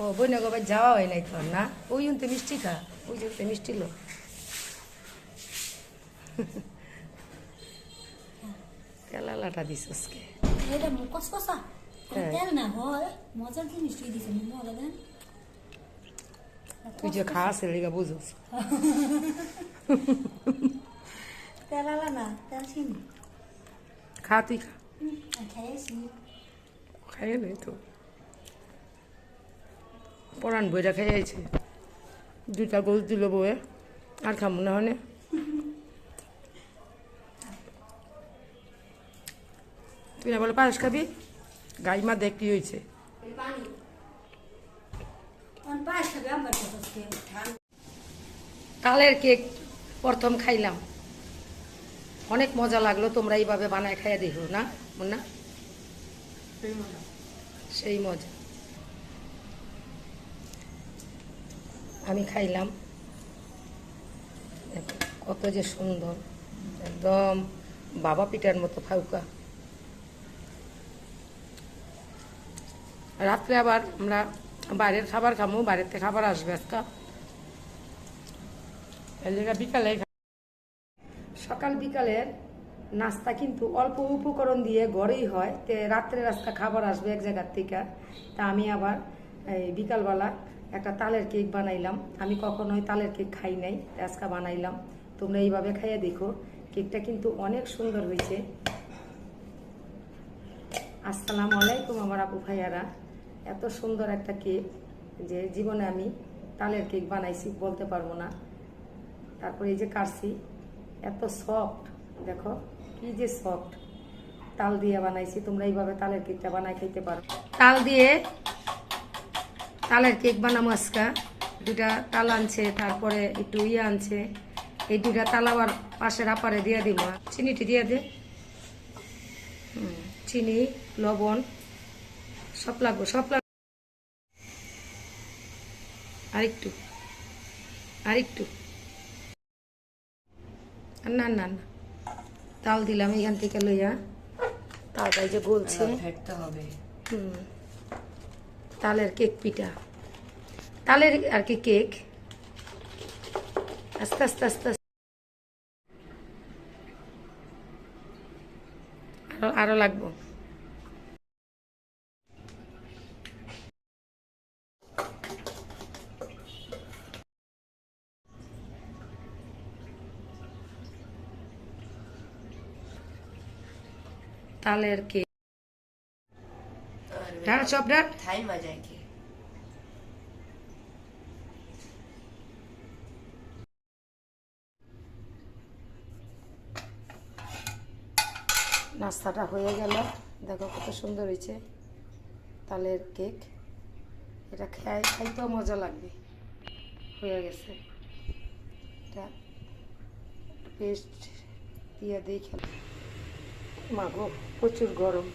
ও Bruyne গো যাওয়া হয় নাই তোর না? ওই তো মিষ্টি খা ওই যে মিষ্টি লো। তেলালাটা দিছস কে এটা কসকসা হ্যাঁ। তেল না হয় মজার জিনিস তুই দিছে মজা দেন? তুই যে খাস এলিগা বুঝোস। তেল আলা না তেল চিনি। খা তুই খা। খেয়েছি। খাইয়ে নেই তো। পরান বইটা খাই আইছে। দুইটা গোল দিল বউয়ে, আর খামো না হনে। তুই না বলে পায়েস খাবি? গাই মা দেখ কি হয়েছে তালের কেক প্রথম খাইলাম। অনেক মজা লাগল, তোমরা এইভাবে বানায় খাইয়া দেখো না না সেই মজা। আমি খাইলাম। কত যে সুন্দর। একদম বাবা পিঠার মতো ফাউকা। রাত্রে আবার আমরা বাইরের খাবার খামো বাইরের থেকে খাবার আসবে আজকা। বিকালে সকাল বিকালের নাস্তা কিন্তু অল্প উপকরণ দিয়ে ঘরেই হয়। তে রাত্রে রাস্তা খাবার আসবে এক জায়গার থেকে। তা আমি আবার এই বিকালবেলা একটা তালের কেক বানাইলাম। আমি কখনোই তালের কেক খাই নাই আজকে বানাইলাম। তোমরা এইভাবে খাইয়ে দেখো, কেকটা কিন্তু অনেক সুন্দর হয়েছে আসসালামু আলাইকুম আমার আপু ভাইয়ারা। এত সুন্দর একটা কেক যে জীবনে আমি তালের কেক বানাইছি, বলতে পারব না। তারপরে এই যে কাটছি, এত সফট দেখো, কি যে সফট তাল দিয়ে বানাইছি, তোমরা এইভাবে তালের কেকটা বানাই খেতে পারো। তাল দিয়ে তালের কেক বানাবো আজকা। দুটা তাল আনছে তারপরে একটু ইয়ে আনছে। এই দুটা তাল আবার পাশের আপারে দিয়ে দিব। চিনিটি দিয়ে দে। চিনি লবণ সব লাগবো সব লাগবে আরেকটু আরেকটু। না না না। তাল দিলাম এখান থেকে লইয়া। তালটাই যে বলছে হবে। হুম। তালের কেক পিঠা। তালের আর কি কেক। আস্তে আস্তে আস্তে আরও আরও লাগবো। তালের কেক। সব ডান থাই মজায় কি? নাস্তাটা হয়ে গেল। দেখো কত সুন্দর হয়েছে। তালের কেক। এটা খাই খাইতেও মজা লাগবে। হয়ে গেছে। এটা পেস্ট দিয়ে দিই খেলা। মাগো প্রচুর গরম।